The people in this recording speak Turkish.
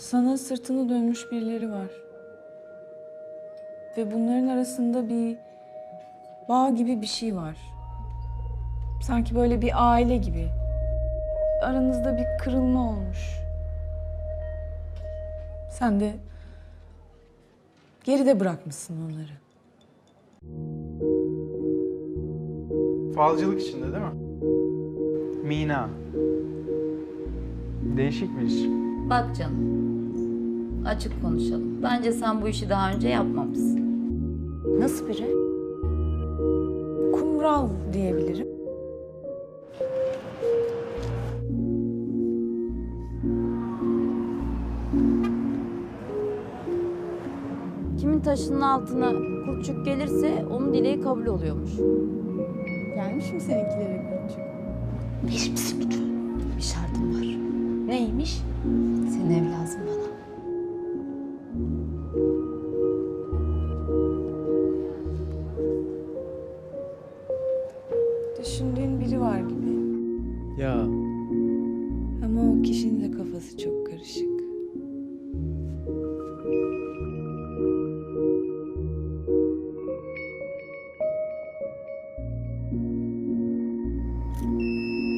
Sana sırtını dönmüş birileri var. Ve bunların arasında bir bağ gibi bir şey var. Sanki böyle bir aile gibi. Aranızda bir kırılma olmuş. Sen de geride bırakmışsın onları. Falcılık içinde değil mi? Mina. Değişik bir isim. Bak canım. Açık konuşalım. Bence sen bu işi daha önce yapmamışsın. Nasıl biri? Kumral diyebilirim. Kimin taşının altına kurtçuk gelirse onun dileği kabul oluyormuş. Gelmiş mi seninkilere kurtçuk? Verir misin? Bir. Neymiş? Senin ev lazım bana. Düşündüğün biri var gibi. Ya. Ama o kişinin de kafası çok karışık.